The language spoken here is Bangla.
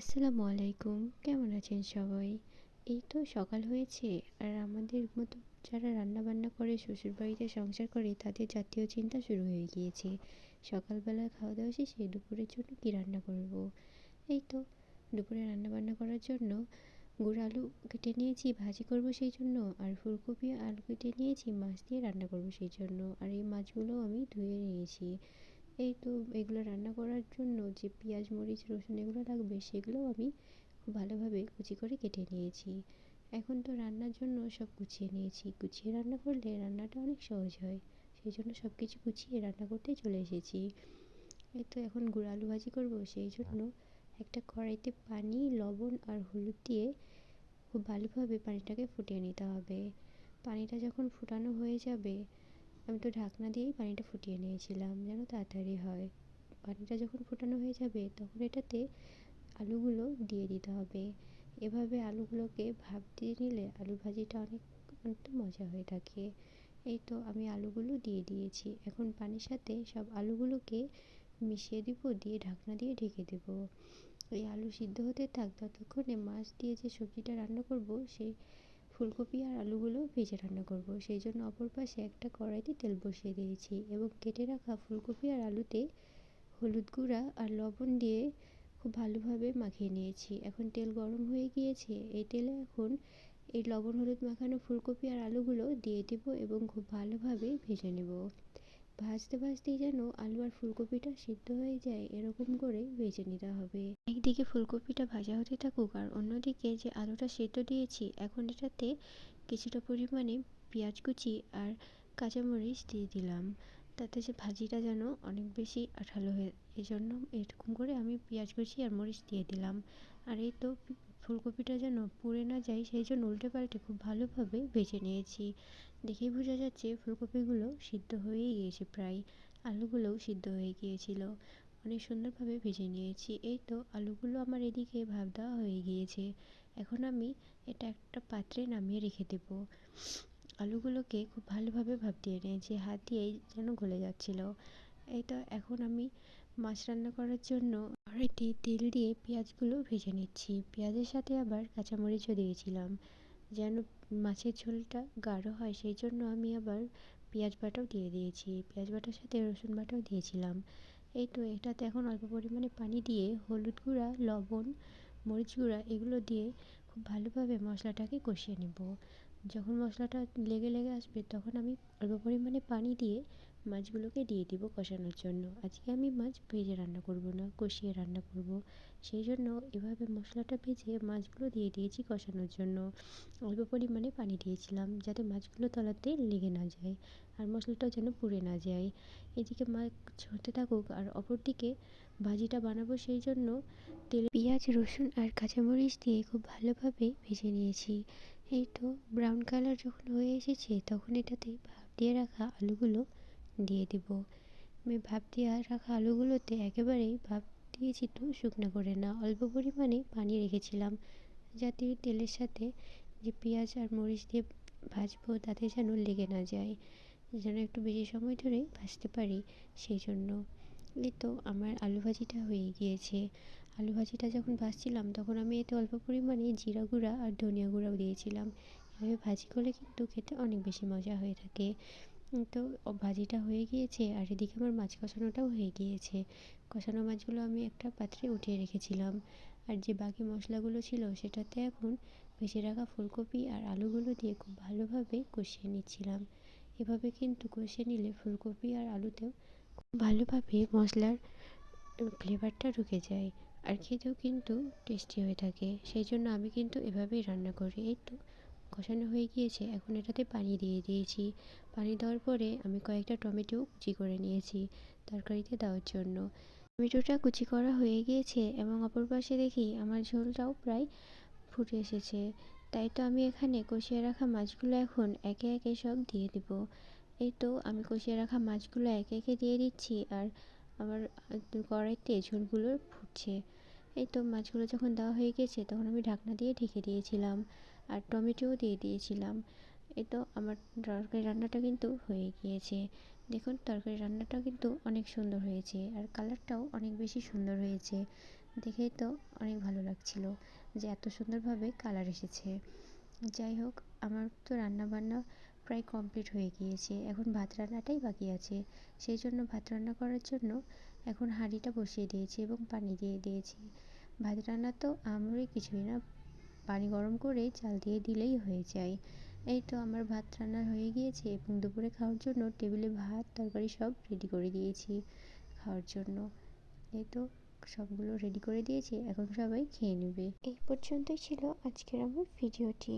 আসসালামু আলাইকুম। কেমন আছেন সবাই? এই তো সকাল হয়েছে আর আমাদের মতো যারা রান্না বান্না করে, শ্বশুরবাড়িতে সংসার করে, তাদের জাতীয় চিন্তা শুরু হয়ে গিয়েছে। সকালবেলা খাওয়া দাওয়া শেষে দুপুরের জন্য কী রান্না করব। এই তো দুপুরে রান্না বান্না করার জন্য গুড় আলু কেটে নিয়েছি, ভাজি করব সেই জন্য, আর ফুলকপি আলু কেটে নিয়েছি, মাছ দিয়ে রান্না করব সেই জন্য। আর এই মাছগুলো আমি ধুয়ে নিয়েছি। এই তো এগুলো রান্না করার জন্য যে পেঁয়াজ, মরিচ, রসুন এগুলো লাগবে, সেগুলোও আমি খুব ভালোভাবে কুচি করে কেটে নিয়েছি। এখন তো রান্নার জন্য সব গুছিয়ে নিয়েছি। গুছিয়ে রান্না করলে রান্নাটা অনেক সহজ হয়। সেই জন্য সব কিছু গুছিয়ে রান্না করতে চলে এসেছি। এই তো এখন গুড় আলু ভাজি করব। সেই জন্য একটা কড়াইতে পানি, লবণ আর হলুদ দিয়ে খুব ভালোভাবে পানিটাকে ফুটিয়ে নিতে হবে। পানিটা যখন ফুটানো হয়ে যাবে আমি তো ঢাকনা দিয়েই পানিটা ফুটিয়ে নিয়েছিলাম, যেন তাড়াতাড়ি হয়। পানিটা যখন ফোটানো হয়ে যাবে, তখন এটাতে আলুগুলো দিয়ে দিতে হবে। এভাবে আলুগুলোকে ভাপ দিয়ে নিলে আলু ভাজিটা অনেক, অনেকটা মজা হয়ে থাকে। এই তো আমি আলুগুলো দিয়ে দিয়েছি। এখন পানির সাথে সব আলুগুলোকে মিশিয়ে দিব, দিয়ে ঢাকনা দিয়ে ঢেকে দেব। এই আলু সিদ্ধ হতে থাক, ততক্ষণে মাছ দিয়ে যে সবজিটা রান্না করব, সেই ফুলকপি আর আলুগুলো ভেজে রান্না করব। সেই জন্য অপর পাশে একটা কড়াইতে তেল বসিয়ে দিয়েছি এবং কেটে রাখা ফুলকপি আর আলুতে হলুদ গুঁড়া আর লবণ দিয়ে খুব ভালোভাবে মাখিয়ে নিয়েছি। এখন তেল গরম হয়ে গিয়েছে। এই তেলে এখন এই লবণ হলুদ মাখানো ফুলকপি আর আলুগুলো দিয়ে দেবো এবং খুব ভালোভাবে ভেজে নেব। ভাজতে ভাজতেই যেন আলু আর ফুলকপিটা সিদ্ধ হয়ে যায়, এরকম করে ভেজে নিতে হবে। একদিকে ফুলকপিটা ভাজা হতে থাকুক আর অন্যদিকে যে আলুটা সেদ্ধ দিয়েছি, এখন এটাতে কিছুটা পরিমাণে পেঁয়াজ কুচি আর কাঁচামরিচ দিয়ে দিলাম। তাতে যে ভাজিটা যেন অনেক বেশি আঠালো হয়ে এই জন্য এরকম করে আমি পেঁয়াজ কুচি আর মরিচ দিয়ে দিলাম। আর এই তো ফুলকপিটা যেন পুড়ে না যায়, সেই জন্য উল্টে পাল্টে খুব ভালোভাবে ভেজে নিয়েছি। দেখেই বোঝা যাচ্ছে ফুলকপিগুলো সিদ্ধ হয়েই গিয়েছে প্রায়, আলুগুলোও সিদ্ধ হয়ে গিয়েছিল। অনেক সুন্দরভাবে ভেজে নিয়েছি। এই তো আলুগুলো আমার এদিকে ভাব দেওয়া হয়ে গিয়েছে। এখন আমি এটা একটা পাত্রে নামিয়ে রেখে দেব। আলুগুলোকে খুব ভালোভাবে ভাব দিয়ে নিয়েছি, হাত দিয়েই যেন গলে যাচ্ছিল। এই তো এখন আমি মাছ রান্না করার জন্য কড়াইতে তেল দিয়ে পেঁয়াজগুলো ভেজে নিচ্ছি। পেঁয়াজের সাথে আবার কাঁচামরিচও দিয়েছিলাম। যেন মাছের ঝোলটা গাঢ় হয়, সেই জন্য আমি আবার পেঁয়াজ বাটাও দিয়ে দিয়েছি। পেঁয়াজ বাটার সাথে রসুন বাটাও দিয়েছিলাম। এই তো, এটাতে এখন অল্প পরিমাণে পানি দিয়ে হলুদ গুঁড়া, লবণ, মরিচ গুঁড়া এগুলো দিয়ে খুব ভালোভাবে মশলাটাকে কষিয়ে নেব। যখন মশলাটা লেগে লেগে আসবে, তখন আমি অল্প পরিমাণে পানি দিয়ে মাছগুলোকে দিয়ে দিব কষানোর জন্য। আজকে আমি মাছ ভেজে রান্না করব না, কষিয়ে রান্না করব। সেই জন্য এভাবে মশলাটা ভেজে মাছগুলো দিয়ে দিয়েছি কষানোর জন্য। অল্প পরিমাণে পানি দিয়েছিলাম যাতে মাছগুলো তলাতে লেগে না যায় আর মশলাটাও যেন পুড়ে না যায়। এদিকে মাছ হতে থাকুক আর অপরদিকে ভাজিটা বানাবো সেই জন্য তেলে পেঁয়াজ, রসুন আর কাঁচামরিচ দিয়ে খুব ভালোভাবে ভেজে নিয়েছি। এই তো ব্রাউন কালার যখন হয়ে এসেছে তখন এটাতে ভাপ দিয়ে রাখা আলুগুলো দিয়ে দেব। আমি ভাপ দিয়ে রাখা আলুগুলোতে একেবারেই ভাপ দিয়েছি তো শুকনো করে না, অল্প পরিমাণে পানি রেখেছিলাম। যাতে তেলের সাথে যে পেঁয়াজ আর মরিচ দিয়ে ভাজবো, তাতে যেন লেগে না যায়, যেন একটু বেশি সময় ধরে ভাজতে পারি সেই জন্য এই তো আমার আলু ভাজিটা হয়ে গিয়েছে। আলু ভাজিটা যখন ভাজছিলাম, তখন আমি এতে অল্প পরিমাণে জিরা গুঁড়া আর ধনিয়া গুঁড়াও দিয়েছিলাম। এভাবে ভাজি করলে কিন্তু খেতে অনেক বেশি মজা হয়ে থাকে। তো ভাজিটা হয়ে গিয়েছে আর এদিকে আমার মাছ কষানোটাও হয়ে গিয়েছে। কষানো মাছগুলো আমি একটা পাত্রে উঠিয়ে রেখেছিলাম। আর যে বাকি মশলাগুলো ছিল সেটাতে এখন ভেজে রাখা ফুলকপি আর আলুগুলো দিয়ে খুব ভালোভাবে কষিয়ে নিচ্ছিলাম। এভাবে কিন্তু কষিয়ে নিলে ফুলকপি আর আলুতেও খুব ভালোভাবে মশলার ফ্লেভারটা ঢুকে যায়। আর খেতেও কিন্তু টেস্টি হয়ে থাকে। সেই জন্য আমি কিন্তু এভাবেই রান্না করি। এই তো কষানো হয়ে গিয়েছে, এখন এটাতে পানি দিয়ে দিয়েছি। পানি দেওয়ার পরে আমি কয়েকটা টমেটো কুচি করে নিয়েছি তরকারিতে দেওয়ার জন্য। টমেটোটা কুচি করা হয়ে গিয়েছে এবং অপর পাশে দেখি আমার ঝোলটাও প্রায় ফুটে এসেছে। তাই তো আমি এখানে কষিয়ে রাখা মাছগুলো এখন একে একে সব দিয়ে দেব। এই তো আমি কষিয়ে রাখা মাছগুলো একে একে দিয়ে দিচ্ছি আর আমার কড়াইতে ঝোলগুলো ফুটছে। এই তো মাছগুলো যখন দেওয়া হয়ে গেছে তখন আমি ঢাকনা দিয়ে ঢেকে দিয়েছিলাম। আর টমেটোও দিয়ে দিয়েছিলাম। এই তো আমার তরকারি রান্নাটা কিন্তু হয়ে গিয়েছে। দেখুন, তরকারি রান্নাটা কিন্তু অনেক সুন্দর হয়েছে আর কালারটাও অনেক বেশি সুন্দর হয়েছে। দেখেই তো অনেক ভালো লাগছিল যে এত সুন্দরভাবে কালার এসেছে। যাই হোক, আমার তো রান্নাবান্না প্রায় কমপ্লিট হয়ে গিয়েছে। এখন ভাত রান্নাটাই বাকি আছে। সেই জন্য ভাত রান্না করার জন্য এখন হাঁড়িটা বসিয়ে দিয়েছি এবং পানি দিয়ে দিয়েছি। ভাত রান্না তো আমারই কিছুই না পানি গরম করে চাল দিয়ে দিলেই হয়ে যায়। এই তো আমার ভাত রান্না হয়ে গিয়েছে এবং দুপুরে খাওয়ার জন্য টেবিলে ভাত, তরকারি সব রেডি করে দিয়েছি খাওয়ার জন্য। এই তো সবগুলো রেডি করে দিয়েছি, এখন সবাই খেয়ে নেবে। এই পর্যন্তই ছিল আজকের আমার ভিডিওটি